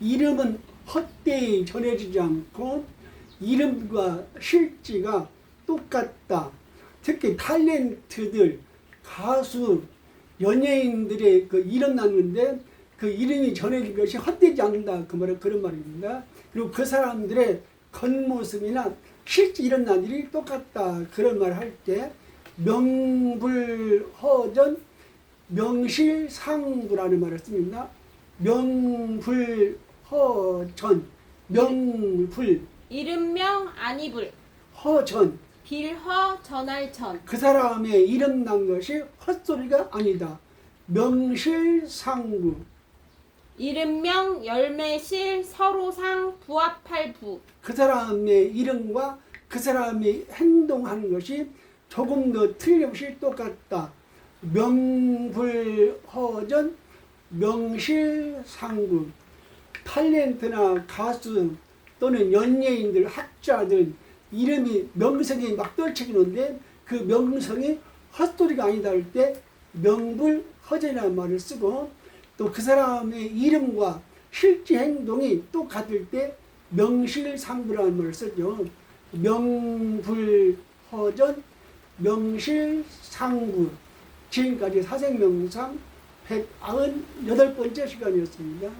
이름은 헛되이 전해지지 않고 이름과 실지가 똑같다. 특히 탤런트들, 가수, 연예인들의 그 이름 났는데 그 이름이 전해진 것이 헛되지 않는다. 그 말은 그런 말입니다. 그리고 그 사람들의 겉모습이나 실제 일어난 일이 똑같다. 그런 말 할 때 명불허전 명실상부라는 말을 씁니다. 명불 허전 명불 이름명 아니불. 허전. 빌허 전할천 그 사람의 이름 난 것이 헛소리가 아니다. 명실상부. 이름명 열매실 서로상 부합할부. 그 사람의 이름과 그 사람이 행동하는 것이 조금 더 틀림없이 똑같다. 명불허전 명실상부 탤런트나 가수 또는 연예인들 학자들 이름이 명성이 막 떨쳐지는데 그 명성이 헛소리가 아니다 할 때 명불 허전이라는 말을 쓰고 또 그 사람의 이름과 실제 행동이 똑같을 때 명실상부라는 말을 쓰죠. 명불허전 명실상부 지금까지 사생명상 198번째 시간이었습니다.